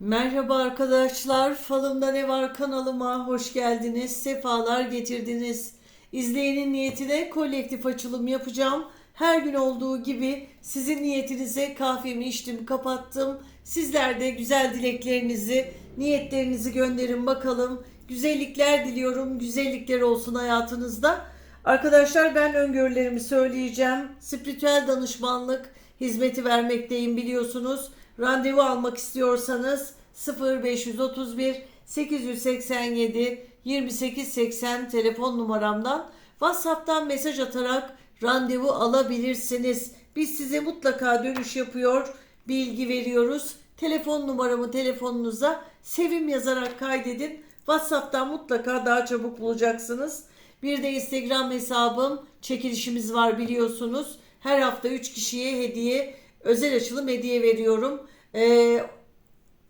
Merhaba arkadaşlar, Falımda Ne Var kanalıma hoş geldiniz, sefalar getirdiniz. İzleyenin niyetine kolektif açılım yapacağım. Her gün olduğu gibi sizin niyetinize kahvemi içtim, kapattım. Sizler de güzel dileklerinizi, niyetlerinizi gönderin bakalım. Güzellikler diliyorum, güzellikler olsun hayatınızda. Arkadaşlar ben öngörülerimi söyleyeceğim. Spiritüel danışmanlık hizmeti vermekteyim biliyorsunuz. Randevu almak istiyorsanız 0531 887 2880 telefon numaramdan WhatsApp'tan mesaj atarak randevu alabilirsiniz. Biz size mutlaka dönüş yapıyor, bilgi veriyoruz. Telefon numaramı telefonunuza sevim yazarak kaydedin. WhatsApp'tan mutlaka daha çabuk bulacaksınız. Bir de Instagram hesabım çekilişimiz var biliyorsunuz. Her hafta 3 kişiye hediye, özel açılım hediye veriyorum. Ee,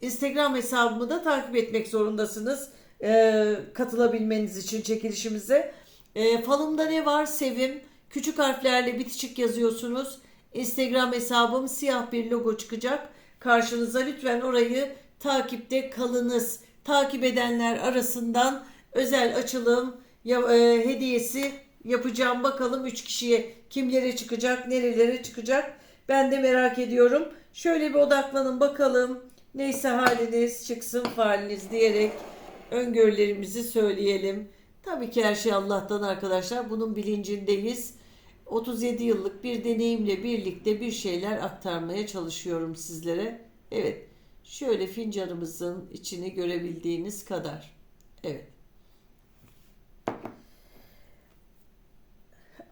Instagram hesabımı da takip etmek zorundasınız. Ee, katılabilmeniz için çekilişimize. Ee, falımda ne var? Sevim. Küçük harflerle bitişik yazıyorsunuz. Instagram hesabım siyah bir logo çıkacak. Karşınıza lütfen orayı takipte kalınız. Takip edenler arasından özel açılım ya, e, hediyesi yapacağım. Bakalım 3 kişiye kimlere çıkacak, nerelere çıkacak. Ben de merak ediyorum. Şöyle bir odaklanın bakalım. Neyse haliniz çıksın faliniz diyerek öngörülerimizi söyleyelim. Tabii ki her şey Allah'tan arkadaşlar. Bunun bilincindeyiz. 37 yıllık bir deneyimle birlikte bir şeyler aktarmaya çalışıyorum sizlere. Evet. Şöyle fincanımızın içini görebildiğiniz kadar. Evet.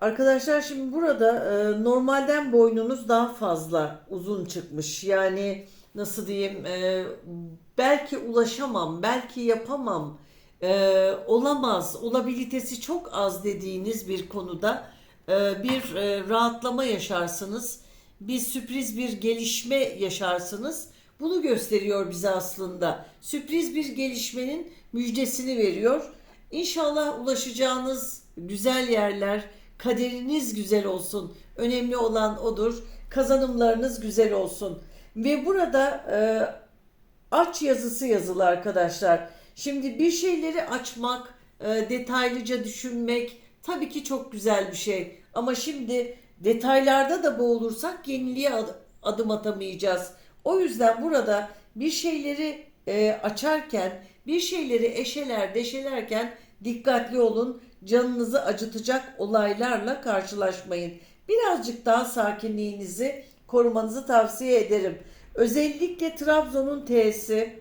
Arkadaşlar şimdi burada e, normalden boynunuz daha fazla uzun çıkmış. Yani nasıl diyeyim e, belki ulaşamam, belki yapamam, e, olamaz, olabilitesi çok az dediğiniz bir konuda e, bir e, rahatlama yaşarsınız. Bir sürpriz bir gelişme yaşarsınız. Bunu gösteriyor bize aslında. Sürpriz bir gelişmenin müjdesini veriyor. İnşallah ulaşacağınız güzel yerler, kaderiniz güzel olsun. Önemli olan odur. Kazanımlarınız güzel olsun. Ve burada e, aç yazısı yazılı arkadaşlar. Şimdi bir şeyleri açmak, e, detaylıca düşünmek tabii ki çok güzel bir şey. Ama şimdi detaylarda da boğulursak yeniliğe ad- adım atamayacağız. O yüzden burada bir şeyleri e, açarken, bir şeyleri eşeler deşelerken dikkatli olun. Canınızı acıtacak olaylarla karşılaşmayın. Birazcık daha sakinliğinizi korumanızı tavsiye ederim. Özellikle Trabzon'un T'si,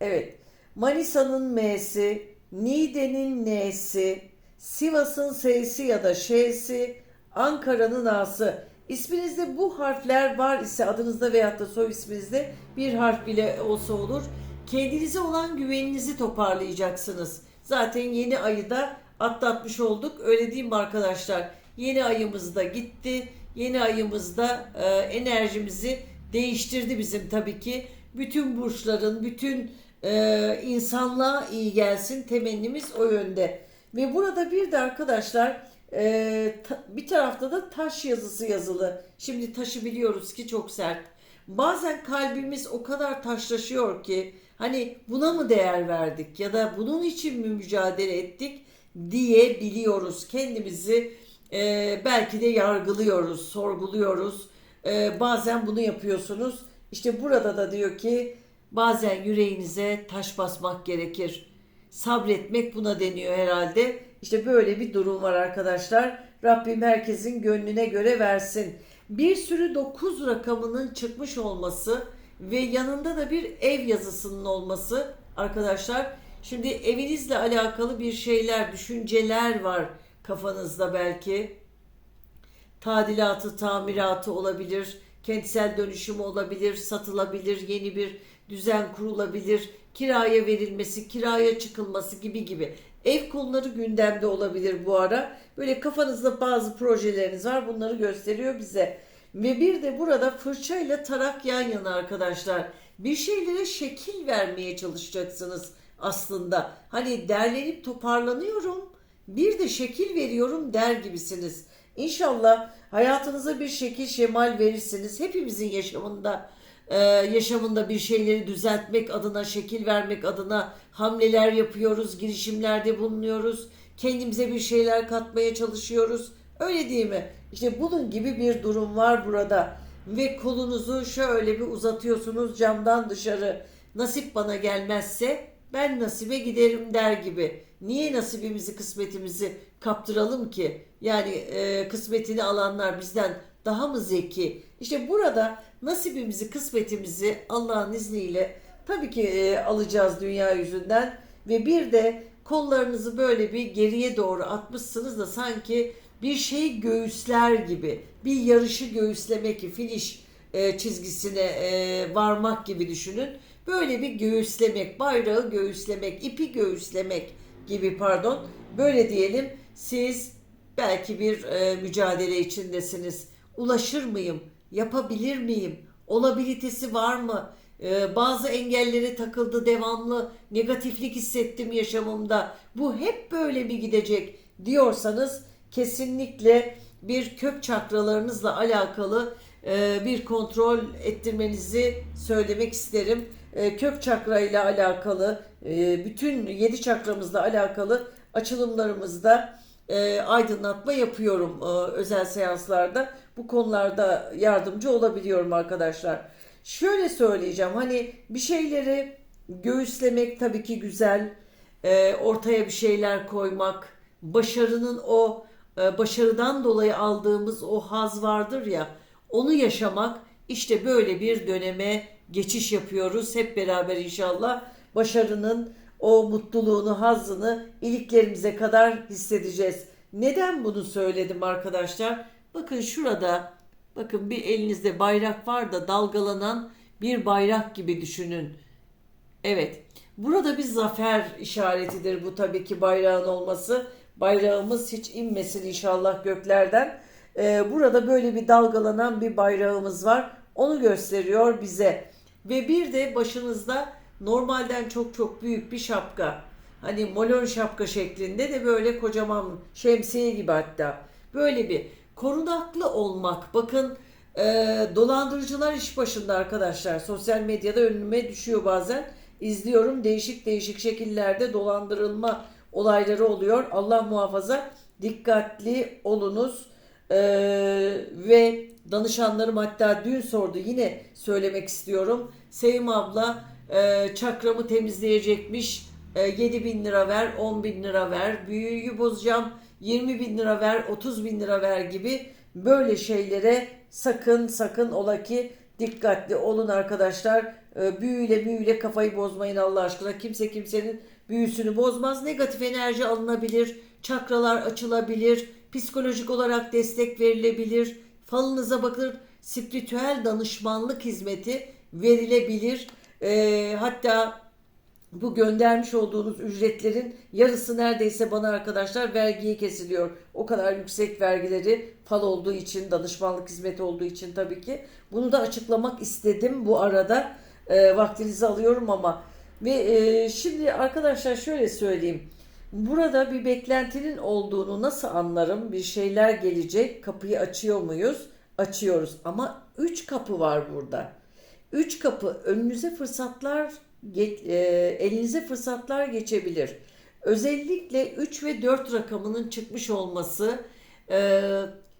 evet, Manisa'nın M'si, Niğde'nin N'si, Sivas'ın S'si ya da Ş'si, Ankara'nın A'sı. İsminizde bu harfler var ise adınızda veyahut da soy isminizde bir harf bile olsa olur. Kendinize olan güveninizi toparlayacaksınız. Zaten yeni ayı da atlatmış olduk. Öyle değil mi arkadaşlar? Yeni ayımız da gitti. Yeni ayımız da e, enerjimizi değiştirdi bizim tabii ki. Bütün burçların, bütün e, insanlığa iyi gelsin temennimiz o yönde. Ve burada bir de arkadaşlar e, ta- bir tarafta da taş yazısı yazılı. Şimdi taşı biliyoruz ki çok sert. Bazen kalbimiz o kadar taşlaşıyor ki hani buna mı değer verdik ya da bunun için mi mücadele ettik diye biliyoruz. Kendimizi e, belki de yargılıyoruz, sorguluyoruz. E, bazen bunu yapıyorsunuz. İşte burada da diyor ki bazen yüreğinize taş basmak gerekir. Sabretmek buna deniyor herhalde. İşte böyle bir durum var arkadaşlar. Rabbim herkesin gönlüne göre versin. Bir sürü 9 rakamının çıkmış olması ve yanında da bir ev yazısının olması arkadaşlar. Şimdi evinizle alakalı bir şeyler, düşünceler var kafanızda belki tadilatı, tamiratı olabilir, kentsel dönüşümü olabilir, satılabilir, yeni bir düzen kurulabilir, kiraya verilmesi, kiraya çıkılması gibi gibi. Ev konuları gündemde olabilir bu ara. Böyle kafanızda bazı projeleriniz var. Bunları gösteriyor bize. Ve bir de burada fırça ile tarak yan yana arkadaşlar. Bir şeylere şekil vermeye çalışacaksınız aslında. Hani derlenip toparlanıyorum. Bir de şekil veriyorum der gibisiniz. İnşallah hayatınıza bir şekil şemal verirsiniz. Hepimizin yaşamında e, yaşamında bir şeyleri düzeltmek adına, şekil vermek adına hamleler yapıyoruz, girişimlerde bulunuyoruz. Kendimize bir şeyler katmaya çalışıyoruz. Öyle değil mi? İşte bunun gibi bir durum var burada. Ve kolunuzu şöyle bir uzatıyorsunuz camdan dışarı. Nasip bana gelmezse ben nasibe giderim der gibi. Niye nasibimizi, kısmetimizi kaptıralım ki? Yani e, kısmetini alanlar bizden daha mı zeki? İşte burada nasibimizi, kısmetimizi Allah'ın izniyle tabii ki e, alacağız dünya yüzünden ve bir de kollarınızı böyle bir geriye doğru atmışsınız da sanki bir şey göğüsler gibi bir yarışı göğüslemek finish e, çizgisine e, varmak gibi düşünün. Böyle bir göğüslemek, bayrağı göğüslemek, ipi göğüslemek gibi pardon. Böyle diyelim siz belki bir e, mücadele içindesiniz. Ulaşır mıyım? Yapabilir miyim? Olabilitesi var mı? E, bazı engellere takıldı devamlı negatiflik hissettim yaşamımda. Bu hep böyle mi gidecek diyorsanız kesinlikle bir kök çakralarınızla alakalı e, bir kontrol ettirmenizi söylemek isterim. E, kök çakra ile alakalı e, bütün yedi çakramızla alakalı açılımlarımızda aydınlatma yapıyorum özel seanslarda. Bu konularda yardımcı olabiliyorum arkadaşlar. Şöyle söyleyeceğim hani bir şeyleri göğüslemek tabii ki güzel. E, ortaya bir şeyler koymak, başarının o e, başarıdan dolayı aldığımız o haz vardır ya onu yaşamak işte böyle bir döneme geçiş yapıyoruz hep beraber inşallah başarının o mutluluğunu, hazzını iliklerimize kadar hissedeceğiz. Neden bunu söyledim arkadaşlar? Bakın şurada bakın bir elinizde bayrak var da dalgalanan bir bayrak gibi düşünün. Evet. Burada bir zafer işaretidir bu tabii ki bayrağın olması. Bayrağımız hiç inmesin inşallah göklerden. Ee, burada böyle bir dalgalanan bir bayrağımız var. Onu gösteriyor bize. Ve bir de başınızda normalden çok çok büyük bir şapka. Hani molon şapka şeklinde de böyle kocaman şemsiye gibi hatta. Böyle bir korunaklı olmak. Bakın e, dolandırıcılar iş başında arkadaşlar. Sosyal medyada önüme düşüyor bazen. İzliyorum değişik değişik şekillerde dolandırılma olayları oluyor. Allah muhafaza dikkatli olunuz. Ee, ve danışanlarım hatta dün sordu yine söylemek istiyorum. Sevim abla e, çakramı temizleyecekmiş. E, 7 bin lira ver, 10 bin lira ver, büyüyü bozacağım, 20 bin lira ver, 30 bin lira ver gibi böyle şeylere sakın sakın ola ki dikkatli olun arkadaşlar. E, büyüyle büyüyle kafayı bozmayın Allah aşkına. Kimse kimsenin büyüsünü bozmaz. Negatif enerji alınabilir, çakralar açılabilir, psikolojik olarak destek verilebilir, falınıza bakılır, spiritüel danışmanlık hizmeti verilebilir. E, hatta bu göndermiş olduğunuz ücretlerin yarısı neredeyse bana arkadaşlar vergiye kesiliyor. O kadar yüksek vergileri fal olduğu için, danışmanlık hizmeti olduğu için tabii ki. Bunu da açıklamak istedim bu arada. E, vaktinizi alıyorum ama. Ve e, şimdi arkadaşlar şöyle söyleyeyim. Burada bir beklentinin olduğunu nasıl anlarım? Bir şeyler gelecek. Kapıyı açıyor muyuz? Açıyoruz. Ama 3 kapı var burada. 3 kapı önünüze fırsatlar ge- e, elinize fırsatlar geçebilir. Özellikle 3 ve 4 rakamının çıkmış olması e,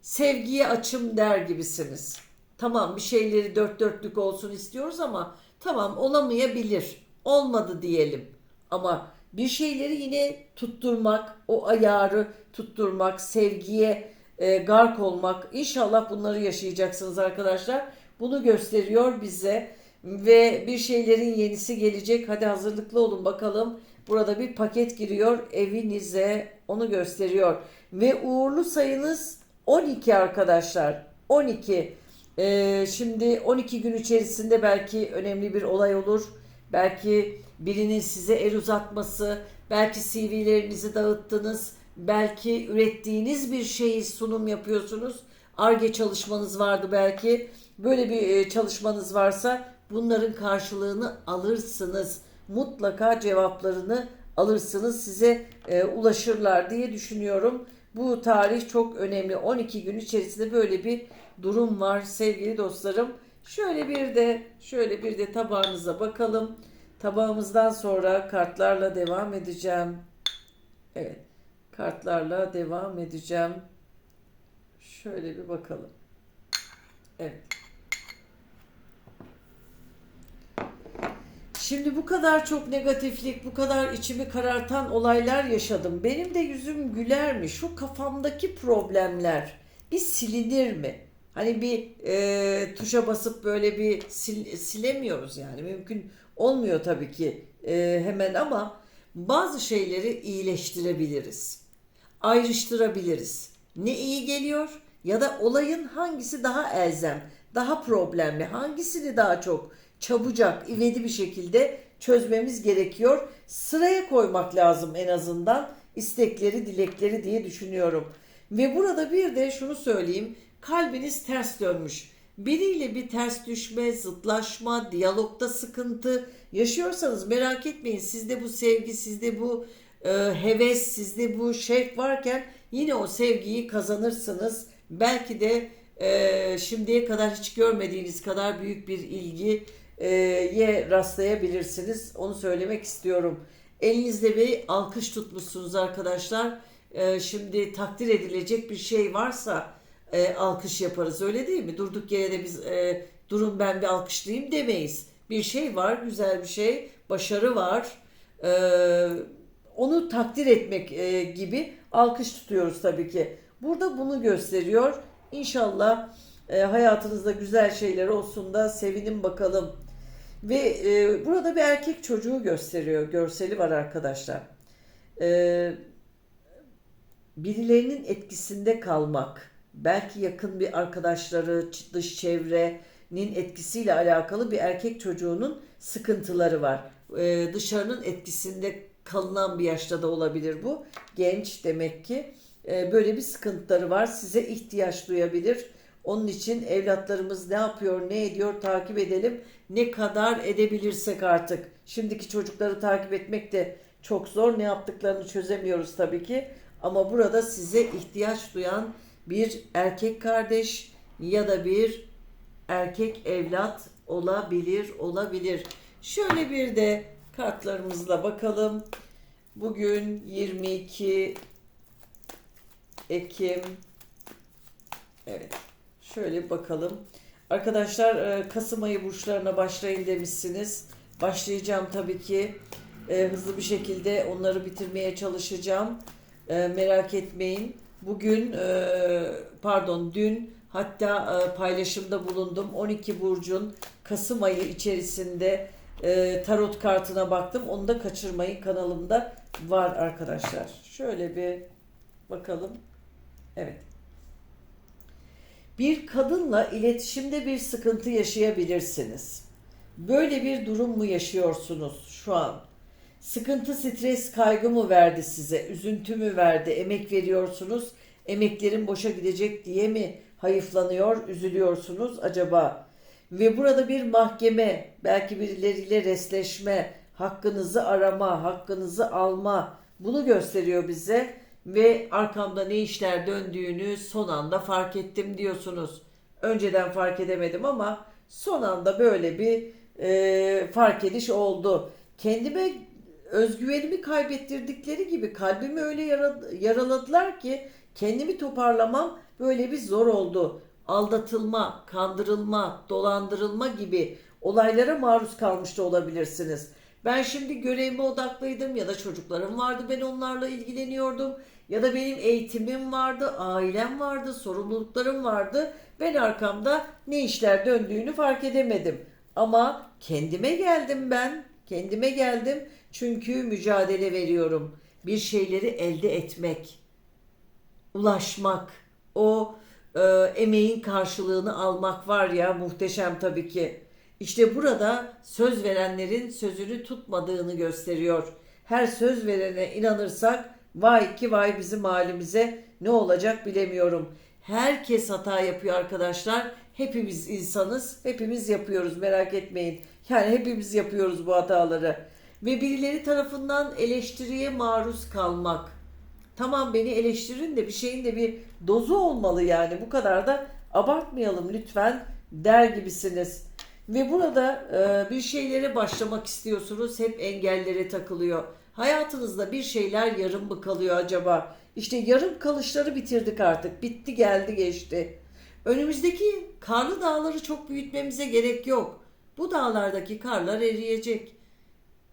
sevgiye açım der gibisiniz. Tamam bir şeyleri dört dörtlük olsun istiyoruz ama tamam olamayabilir. Olmadı diyelim. Ama bir şeyleri yine tutturmak, o ayarı tutturmak, sevgiye e, gark olmak. İnşallah bunları yaşayacaksınız arkadaşlar. Bunu gösteriyor bize ve bir şeylerin yenisi gelecek. Hadi hazırlıklı olun bakalım. Burada bir paket giriyor evinize. Onu gösteriyor. Ve uğurlu sayınız 12 arkadaşlar. 12. Ee, şimdi 12 gün içerisinde belki önemli bir olay olur. Belki birinin size el uzatması, belki CV'lerinizi dağıttınız, belki ürettiğiniz bir şeyi sunum yapıyorsunuz. ARGE çalışmanız vardı belki. Böyle bir e, çalışmanız varsa bunların karşılığını alırsınız. Mutlaka cevaplarını alırsınız. Size e, ulaşırlar diye düşünüyorum. Bu tarih çok önemli. 12 gün içerisinde böyle bir durum var sevgili dostlarım. Şöyle bir de şöyle bir de tabağınıza bakalım. Tabağımızdan sonra kartlarla devam edeceğim. Evet. Kartlarla devam edeceğim. Şöyle bir bakalım. Evet. Şimdi bu kadar çok negatiflik, bu kadar içimi karartan olaylar yaşadım. Benim de yüzüm güler mi? Şu kafamdaki problemler bir silinir mi? Hani bir e, tuşa basıp böyle bir sil- silemiyoruz yani. Mümkün olmuyor tabii ki e, hemen ama bazı şeyleri iyileştirebiliriz. Ayrıştırabiliriz. Ne iyi geliyor ya da olayın hangisi daha elzem, daha problemli, hangisini daha çok çabucak, ivedi bir şekilde çözmemiz gerekiyor. Sıraya koymak lazım en azından istekleri, dilekleri diye düşünüyorum. Ve burada bir de şunu söyleyeyim. Kalbiniz ters dönmüş. Biriyle bir ters düşme, zıtlaşma, diyalogda sıkıntı yaşıyorsanız merak etmeyin. Sizde bu sevgi, sizde bu e, heves, sizde bu şevk varken yine o sevgiyi kazanırsınız. Belki de e, şimdiye kadar hiç görmediğiniz kadar büyük bir ilgi e, ye rastlayabilirsiniz. Onu söylemek istiyorum. Elinizde bir alkış tutmuşsunuz arkadaşlar. E, şimdi takdir edilecek bir şey varsa e, alkış yaparız öyle değil mi? Durduk yere de biz durun ben bir alkışlayayım demeyiz. Bir şey var, güzel bir şey, başarı var. Onu takdir etmek gibi alkış tutuyoruz tabii ki. Burada bunu gösteriyor. İnşallah hayatınızda güzel şeyler olsun da sevinin bakalım. Ve e, burada bir erkek çocuğu gösteriyor. Görseli var arkadaşlar. E, birilerinin etkisinde kalmak, belki yakın bir arkadaşları, dış çevrenin etkisiyle alakalı bir erkek çocuğunun sıkıntıları var. E, dışarının etkisinde kalınan bir yaşta da olabilir bu. Genç demek ki e, böyle bir sıkıntıları var. Size ihtiyaç duyabilir. Onun için evlatlarımız ne yapıyor, ne ediyor takip edelim. Ne kadar edebilirsek artık. Şimdiki çocukları takip etmek de çok zor. Ne yaptıklarını çözemiyoruz tabii ki. Ama burada size ihtiyaç duyan bir erkek kardeş ya da bir erkek evlat olabilir, olabilir. Şöyle bir de kartlarımızla bakalım. Bugün 22 Ekim Evet. Şöyle bir bakalım. Arkadaşlar e, Kasım ayı burçlarına başlayın demişsiniz. Başlayacağım tabii ki. E, hızlı bir şekilde onları bitirmeye çalışacağım. E, merak etmeyin. Bugün pardon dün hatta paylaşımda bulundum. 12 burcun Kasım ayı içerisinde tarot kartına baktım. Onu da kaçırmayın. Kanalımda var arkadaşlar. Şöyle bir bakalım. Evet. Bir kadınla iletişimde bir sıkıntı yaşayabilirsiniz. Böyle bir durum mu yaşıyorsunuz şu an? Sıkıntı, stres, kaygı mı verdi size? Üzüntü mü verdi? Emek veriyorsunuz. Emeklerin boşa gidecek diye mi hayıflanıyor, üzülüyorsunuz acaba? Ve burada bir mahkeme, belki birileriyle resleşme, hakkınızı arama, hakkınızı alma bunu gösteriyor bize ve arkamda ne işler döndüğünü son anda fark ettim diyorsunuz. Önceden fark edemedim ama son anda böyle bir e, fark ediş oldu. Kendime özgüvenimi kaybettirdikleri gibi kalbimi öyle yara- yaraladılar ki kendimi toparlamam böyle bir zor oldu. Aldatılma, kandırılma, dolandırılma gibi olaylara maruz kalmış da olabilirsiniz. Ben şimdi görevime odaklıydım ya da çocuklarım vardı ben onlarla ilgileniyordum ya da benim eğitimim vardı, ailem vardı, sorumluluklarım vardı. Ben arkamda ne işler döndüğünü fark edemedim. Ama kendime geldim ben, kendime geldim çünkü mücadele veriyorum. Bir şeyleri elde etmek, ulaşmak, o e, emeğin karşılığını almak var ya muhteşem tabii ki. İşte burada söz verenlerin sözünü tutmadığını gösteriyor. Her söz verene inanırsak vay ki vay bizim halimize ne olacak bilemiyorum. Herkes hata yapıyor arkadaşlar. Hepimiz insanız. Hepimiz yapıyoruz merak etmeyin. Yani hepimiz yapıyoruz bu hataları. Ve birileri tarafından eleştiriye maruz kalmak. Tamam beni eleştirin de bir şeyin de bir dozu olmalı yani. Bu kadar da abartmayalım lütfen. der gibisiniz. Ve burada e, bir şeylere başlamak istiyorsunuz. Hep engellere takılıyor. Hayatınızda bir şeyler yarım mı kalıyor acaba? İşte yarım kalışları bitirdik artık. Bitti geldi geçti. Önümüzdeki karlı dağları çok büyütmemize gerek yok. Bu dağlardaki karlar eriyecek.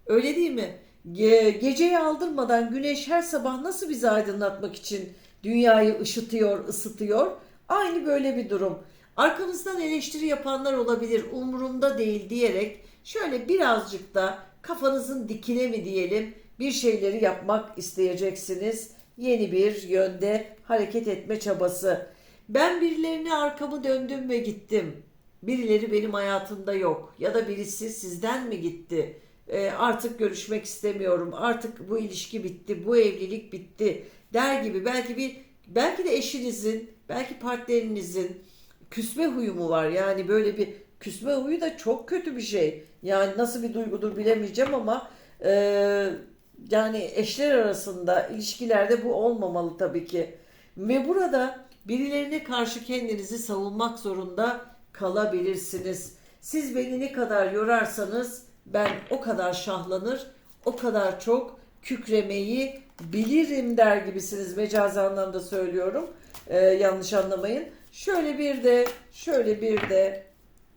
Öyle değil mi? Ge- geceyi aldırmadan güneş her sabah nasıl bizi aydınlatmak için dünyayı ışıtıyor, ısıtıyor? Aynı böyle bir durum. Arkamızdan eleştiri yapanlar olabilir, umurumda değil diyerek şöyle birazcık da kafanızın dikine mi diyelim bir şeyleri yapmak isteyeceksiniz. Yeni bir yönde hareket etme çabası. Ben birilerine arkamı döndüm ve gittim. Birileri benim hayatımda yok ya da birisi sizden mi gitti? E, artık görüşmek istemiyorum. Artık bu ilişki bitti, bu evlilik bitti der gibi belki bir belki de eşinizin, belki partnerinizin küsme huyu mu var? Yani böyle bir küsme huyu da çok kötü bir şey. Yani nasıl bir duygudur bilemeyeceğim ama e, yani eşler arasında ilişkilerde bu olmamalı tabii ki. Ve burada birilerine karşı kendinizi savunmak zorunda kalabilirsiniz. Siz beni ne kadar yorarsanız ben o kadar şahlanır, o kadar çok kükremeyi bilirim der gibisiniz. Mecazi anlamda söylüyorum. Ee, yanlış anlamayın. Şöyle bir de, şöyle bir de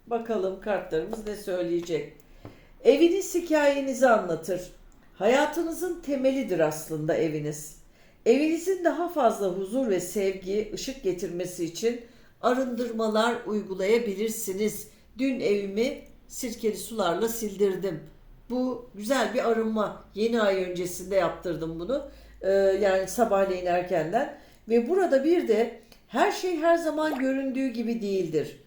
bakalım kartlarımız ne söyleyecek. Eviniz hikayenizi anlatır. Hayatınızın temelidir aslında eviniz. Evinizin daha fazla huzur ve sevgi, ışık getirmesi için arındırmalar uygulayabilirsiniz. Dün evimi sirkeli sularla sildirdim. Bu güzel bir arınma. Yeni ay öncesinde yaptırdım bunu. Ee, yani sabahleyin erkenden. Ve burada bir de her şey her zaman göründüğü gibi değildir.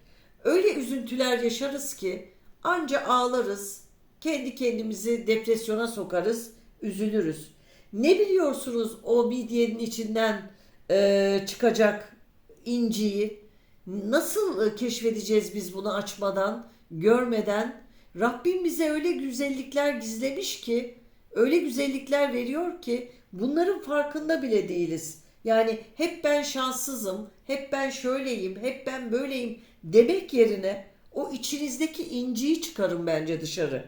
Öyle üzüntüler yaşarız ki anca ağlarız, kendi kendimizi depresyona sokarız, üzülürüz. Ne biliyorsunuz o midyenin içinden e, çıkacak inciyi? Nasıl e, keşfedeceğiz biz bunu açmadan, görmeden? Rabbim bize öyle güzellikler gizlemiş ki, öyle güzellikler veriyor ki bunların farkında bile değiliz. Yani hep ben şanssızım, hep ben şöyleyim, hep ben böyleyim demek yerine o içinizdeki inciyi çıkarın bence dışarı.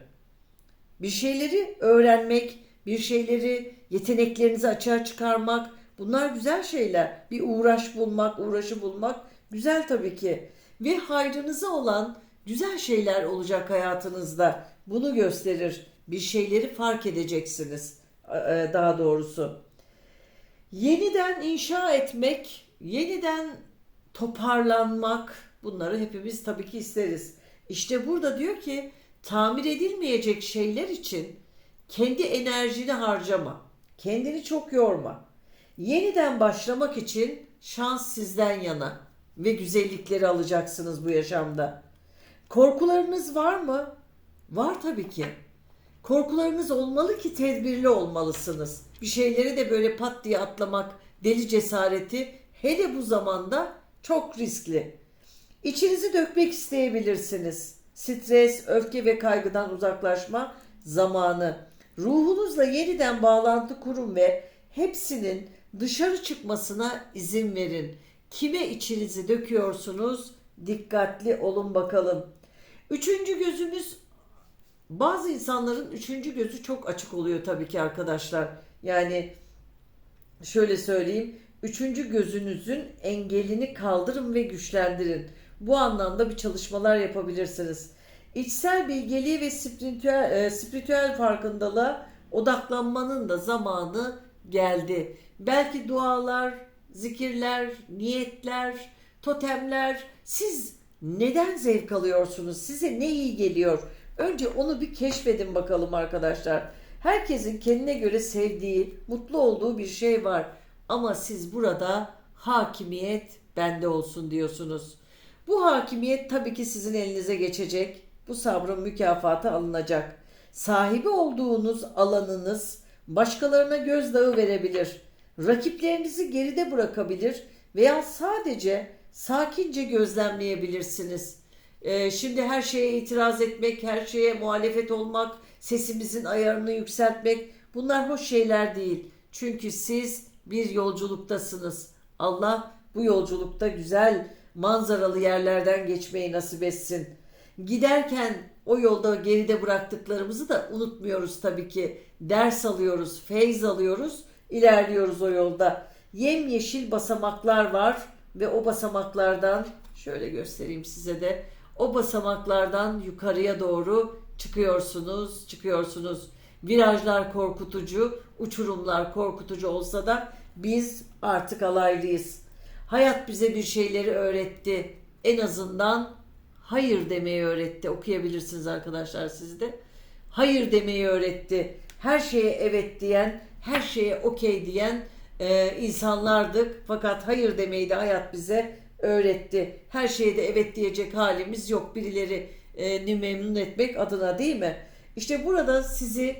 Bir şeyleri öğrenmek, bir şeyleri yeteneklerinizi açığa çıkarmak bunlar güzel şeyler. Bir uğraş bulmak, uğraşı bulmak güzel tabii ki. Ve hayrınıza olan güzel şeyler olacak hayatınızda. Bunu gösterir. Bir şeyleri fark edeceksiniz e, daha doğrusu. Yeniden inşa etmek, yeniden toparlanmak bunları hepimiz tabii ki isteriz. İşte burada diyor ki tamir edilmeyecek şeyler için kendi enerjini harcama. Kendini çok yorma. Yeniden başlamak için şans sizden yana ve güzellikleri alacaksınız bu yaşamda. Korkularınız var mı? Var tabii ki. Korkularınız olmalı ki tedbirli olmalısınız. Bir şeyleri de böyle pat diye atlamak, deli cesareti hele bu zamanda çok riskli. İçinizi dökmek isteyebilirsiniz. Stres, öfke ve kaygıdan uzaklaşma zamanı. Ruhunuzla yeniden bağlantı kurun ve hepsinin dışarı çıkmasına izin verin. Kime içinizi döküyorsunuz? Dikkatli olun bakalım. Üçüncü gözümüz bazı insanların üçüncü gözü çok açık oluyor tabii ki arkadaşlar. Yani şöyle söyleyeyim. Üçüncü gözünüzün engelini kaldırın ve güçlendirin. Bu anlamda bir çalışmalar yapabilirsiniz. İçsel bilgeliği ve spiritüel, e, spiritüel farkındalığa odaklanmanın da zamanı geldi. Belki dualar, zikirler, niyetler, totemler siz neden zevk alıyorsunuz? Size ne iyi geliyor? Önce onu bir keşfedin bakalım arkadaşlar. Herkesin kendine göre sevdiği, mutlu olduğu bir şey var. Ama siz burada hakimiyet bende olsun diyorsunuz. Bu hakimiyet tabii ki sizin elinize geçecek. Bu sabrın mükafatı alınacak. Sahibi olduğunuz alanınız başkalarına gözdağı verebilir. Rakiplerinizi geride bırakabilir veya sadece sakince gözlemleyebilirsiniz. Ee, şimdi her şeye itiraz etmek, her şeye muhalefet olmak, sesimizin ayarını yükseltmek bunlar hoş şeyler değil. Çünkü siz bir yolculuktasınız. Allah bu yolculukta güzel manzaralı yerlerden geçmeyi nasip etsin. Giderken o yolda geride bıraktıklarımızı da unutmuyoruz tabii ki. Ders alıyoruz, feyz alıyoruz, ilerliyoruz o yolda. Yemyeşil basamaklar var ve o basamaklardan şöyle göstereyim size de. O basamaklardan yukarıya doğru çıkıyorsunuz, çıkıyorsunuz. Virajlar korkutucu, uçurumlar korkutucu olsa da biz artık alaylıyız. Hayat bize bir şeyleri öğretti. En azından hayır demeyi öğretti. Okuyabilirsiniz arkadaşlar siz de. Hayır demeyi öğretti. Her şeye evet diyen, her şeye okey diyen e, insanlardık. Fakat hayır demeyi de hayat bize öğretti. Her şeye de evet diyecek halimiz yok. Birileri e, memnun etmek adına değil mi? İşte burada sizi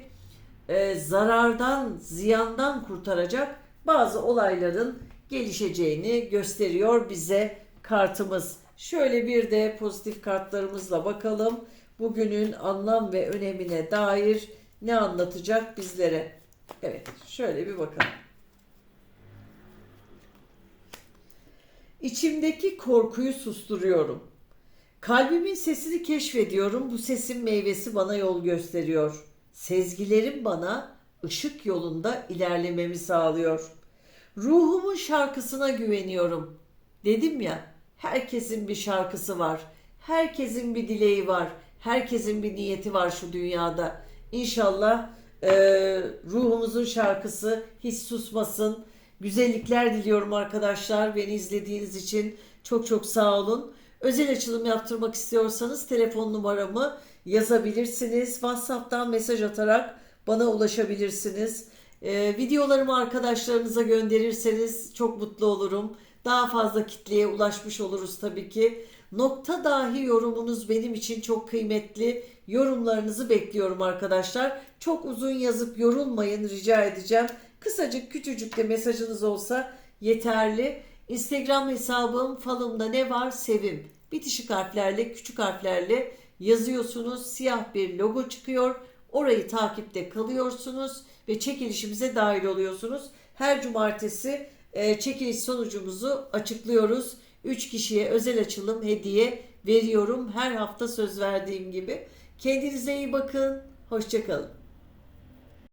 e, zarardan, ziyandan kurtaracak bazı olayların gelişeceğini gösteriyor bize kartımız. Şöyle bir de pozitif kartlarımızla bakalım. Bugünün anlam ve önemine dair ne anlatacak bizlere? Evet, şöyle bir bakalım. İçimdeki korkuyu susturuyorum. Kalbimin sesini keşfediyorum. Bu sesin meyvesi bana yol gösteriyor. Sezgilerim bana ışık yolunda ilerlememi sağlıyor. Ruhumun şarkısına güveniyorum. Dedim ya, herkesin bir şarkısı var. Herkesin bir dileği var. Herkesin bir niyeti var şu dünyada. İnşallah e, ruhumuzun şarkısı hiç susmasın. Güzellikler diliyorum arkadaşlar. Beni izlediğiniz için çok çok sağ olun. Özel açılım yaptırmak istiyorsanız telefon numaramı yazabilirsiniz. WhatsApp'tan mesaj atarak bana ulaşabilirsiniz. Ee, videolarımı arkadaşlarınıza gönderirseniz çok mutlu olurum. Daha fazla kitleye ulaşmış oluruz tabii ki. Nokta dahi yorumunuz benim için çok kıymetli. Yorumlarınızı bekliyorum arkadaşlar. Çok uzun yazıp yorulmayın rica edeceğim. Kısacık küçücük de mesajınız olsa yeterli. Instagram hesabım falımda ne var sevim. Bitişik harflerle küçük harflerle yazıyorsunuz. Siyah bir logo çıkıyor. Orayı takipte kalıyorsunuz ve çekilişimize dahil oluyorsunuz. Her cumartesi e, çekiliş sonucumuzu açıklıyoruz. 3 kişiye özel açılım hediye veriyorum. Her hafta söz verdiğim gibi. Kendinize iyi bakın. Hoşçakalın.